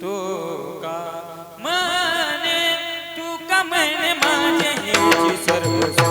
तो का? माने तू का मैने माझे सर्व